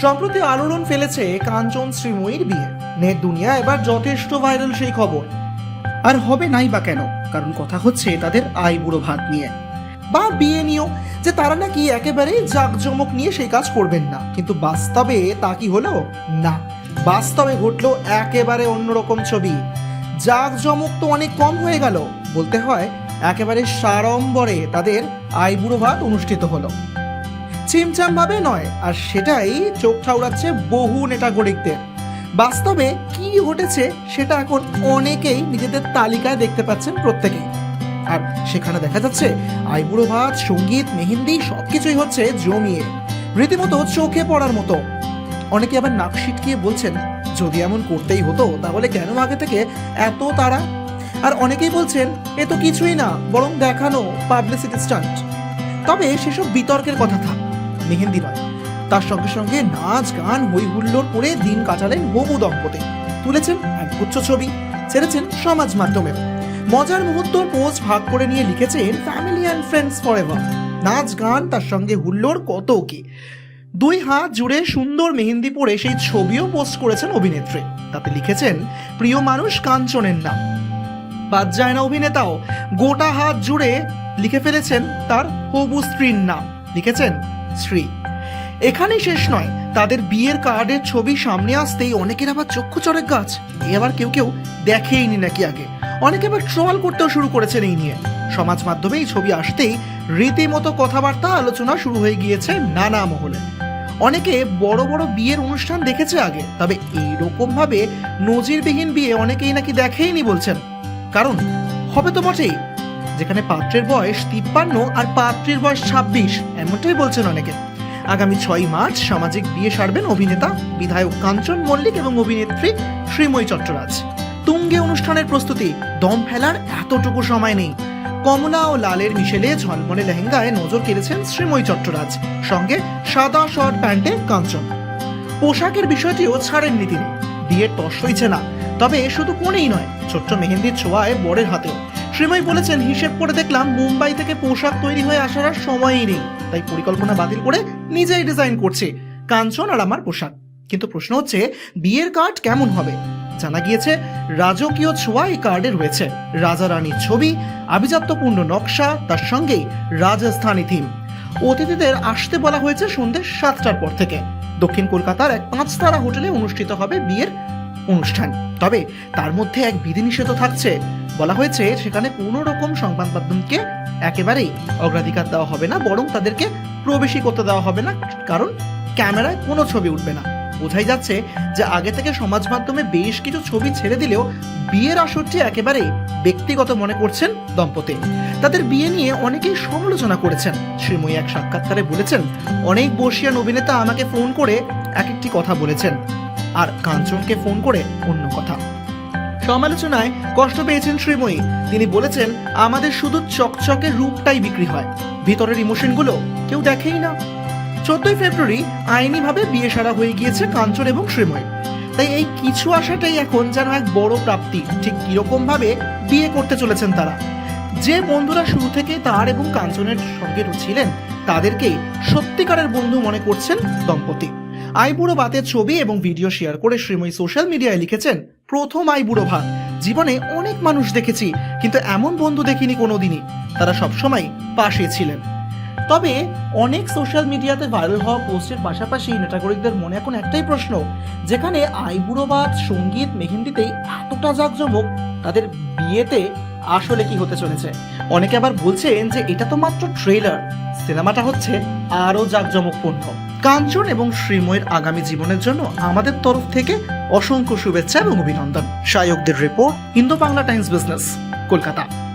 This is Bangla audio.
সম্প্রতি আলোড়ন ফেলেছে কাঞ্চন শ্রীময়ীর বিয়ে। নেট দুনিয়া এবার যথেষ্ট ভাইরাল সেই খবর। আর হবে নাই বা কেন? কারণ কথা হচ্ছে তাদের আই বুড়ো ভাত নিয়ে। বা বিয়ে নিয়েও, যে তারা নাকি একেবারেই জাঁকজমক নিয়ে সেই কাজ করবেন না। কিন্তু বাস্তবে তা কি হলো না। বাস্তবে ঘটলো একেবারে অন্যরকম ছবি। জাঁকজমক তো অনেক কম হয়ে গেল। বলতে হয়, একেবারে সাড়ম্বরে তাদের আইবুড়ো ভাত অনুষ্ঠিত হলো। চিমচাম ভাবে নয়, আর সেটাই চোখ ঠাউরাচ্ছে বহু নেটাগরিকদের বাস্তবে কি ঘটেছে সেটা এখন অনেকেই নিজেদের তালিকায় দেখতে পাচ্ছেন প্রত্যেকেই। আর সেখানে দেখা যাচ্ছে, আইবুড়ো ভাত সংগীত, মেহেন্দি সবকিছুই হচ্ছে জমিয়ে, রীতিমতো চোখে পড়ার মতো। অনেকে আবার নাক সিটকিয়ে বলছেন, যদি এমন করতেই হতো, তাহলে কেন আগে থেকে এত তারা আর অনেকেই বলছেন, এ তো কিছুই না, বরং দেখানো পাবলিসিটি স্টান্ট তবে সেসব বিতর্কের কথা থাক মেহেন্দি নয়। তার সঙ্গে সঙ্গে নাচ, গান হই হুল্লোড় করে দিন কাটালেন বহু দম্পতি। তুলেছেন একগুচ্ছ ছবি, ছেড়েছেন সমাজ মাধ্যমে মজার মুহূর্তর পোস্ট ভাগ করে নিয়ে লিখেছেন ফ্যামিলি অ্যান্ড ফ্রেন্ডস ফর নাচ, গান, তার সঙ্গে হুল্লোড় কত কি? দুই হাত জুড়ে সুন্দর মেহেন্দি পরে সেই ছবিও পোস্ট করেছেন অভিনেত্রী। তাতে লিখেছেন, প্রিয় মানুষ কাঞ্চনের নাম। বাদ যায় না অভিনেতাও। গোটা হাত জুড়ে লিখে ফেলেছেন তার হবু স্ত্রীর নাম। লিখেছেন শ্রী এখানেই শেষ নয়, তাদের বিয়ের কার্ডের ছবি সামনে আসতেই অনেকের আবার চক্ষু চড়ের গাছ। এ আবার কেউ কেউ দেখেইনি নাকি আগে। অনেকে আবার ট্রল করতেও শুরু করেছেন এই নিয়ে। সমাজ মাধ্যমে এই ছবি আসতেই রীতিমতো কথাবার্তা, আলোচনা শুরু হয়ে গিয়েছে নানা মহলে। অনেকে বড় বড় বিয়ের অনুষ্ঠান দেখেছে আগে, তবে এইরকম ভাবে নজিরবিহীন বিয়ে অনেকেই নাকি দেখেইনি বলছেন। কারণ, হবে তো বটেই। যেখানে পাত্রের বয়স তিপ্পান্ন আর পাত্রীর বয়স ছাব্বিশ, এমনটাই বলছেন অনেকে। আগামী ছয় মার্চ সামাজিক বিয়ে সারবেন অভিনেতা, বিধায়ক কাঞ্চন মল্লিক এবং অভিনেত্রী শ্রীময়ী চট্টরাজ। তুঙ্গে অনুষ্ঠানের প্রস্তুতি, দম ফেলার এতটুকু সময় নেই। কমলা ও লালের মিশেলে ঝলমলে লেহেঙ্গায় নজর কেড়েছেন শ্রীময়ী চট্টরাজ, সঙ্গে সাদা শর্ট প্যান্টে কাঞ্চন। পোশাকের বিষয়টিও ছাড়েননি তিনি। বিয়ের তস হইছে না, তবে শুধু কোণেই নয়, ছোট্ট মেহেন্দির ছোঁয়ায় বরের হাতেও। শ্রীময়ী বলেছেন, হিসেব করে দেখলাম মুম্বাই থেকে পোশাক তৈরি হয়ে আসার আর সময়ই নেই। তাই পরিকল্পনা বাতিল করে নিজেই ডিজাইন করছে, কাঞ্চন আর আমার পোশাক। কিন্তু প্রশ্ন হচ্ছে, বিয়ের কার্ড কেমন হবে? জানা গিয়েছে, রাজকীয় ছোঁয়া এই কার্ডে রয়েছে। রাজা রানীর ছবি, আভিজাত্যপূর্ণ নকশা, তার সঙ্গেই রাজস্থানী থিম অতিথিদের আসতে বলা হয়েছে সন্ধ্যে সাতটার পর থেকে। দক্ষিণ কলকাতার এক পাঁচতারা হোটেলে অনুষ্ঠিত হবে বিয়ের অনুষ্ঠান। তবে তার মধ্যে এক বিধিনিষেধ থাকছে। বলা হয়েছে, সেখানে কোনো রকম সংবাদ মাধ্যমকে একেবারেই অগ্রাধিকার দেওয়া হবে না, বরং তাদেরকে প্রবেশই করতে দেওয়া হবে না, কারণ ক্যামেরায় কোনো ছবি উঠবে না। বোঝাই যাচ্ছে যে আগে থেকে সমাজ মাধ্যমে বেশ কিছু ছবি ছেড়ে দিলেও বিয়ের আসরটি একেবারে ব্যক্তিগত মনে করছেন দম্পতি। তাদের বিয়ে নিয়ে অনেকেই সমালোচনা করেছেন। শ্রীময়ী এক সাক্ষাৎকারে বলেছেন, অনেক বর্ষিয়ান অভিনেতা আমাকে ফোন করে এক একটি কথা বলেছেন। আর কাঞ্চনকে ফোন করে অন্য কথা। সমালোচনায় কষ্ট পেয়েছেন শ্রীময়ী। তিনি বলেছেন, আমাদের শুধু চকচকে রূপটাই বিক্রি হয়। ভিতরের ইমোশনগুলো কেউ দেখেই না। চোদ্দই ফেব্রুয়ারি আইনিভাবে বিয়ে সারা হয়ে গিয়েছে কাঞ্চন এবং শ্রীময়। তাই এই কিছু আশাটাই এখন যেন এক বড় প্রাপ্তি। ঠিক কীরকম ভাবে বিয়ে করতে চলেছেন তারা। যে বন্ধুরা শুরু থেকে তার এবং কাঞ্চনের সঙ্গে ছিলেন, তাদেরকেই সত্যিকারের বন্ধু মনে করছেন দম্পতি। আইবুড়ো ভাতের ছবি এবং ভিডিও শেয়ার করে শ্রীময়ী সোশ্যাল মিডিয়ায় লিখেছেন, প্রথম আইবুড়ো ভাত। জীবনে অনেক মানুষ দেখেছি, কিন্তু এমন বন্ধু দেখিনি কোনোদিনই। তারা সবসময় পাশে ছিলেন। তবে অনেক সোশ্যাল মিডিয়াতে ভাইরাল হওয়া পোস্টের পাশাপাশি নেটাগরিকদের মনে এখন একটাই প্রশ্ন, যেখানে আইবুড়োবাদ সংগীত মেহেন্দিতেই এতটা জাঁকজমক, তাদের বিয়েতে আসলে কি হতে চলেছে? অনেকে আবার বলছেন যে এটা তো মাত্র ট্রেলার সিনেমাটা হচ্ছে আরও জাঁকজমকপূর্ণ। কাঞ্চন এবং শ্রীময়ের আগামী জীবনের জন্য আমাদের তরফ থেকে অসংখ্য শুভেচ্ছা এবং অভিনন্দন। সায়কদের report Indo Bangla Times business, Kolkata.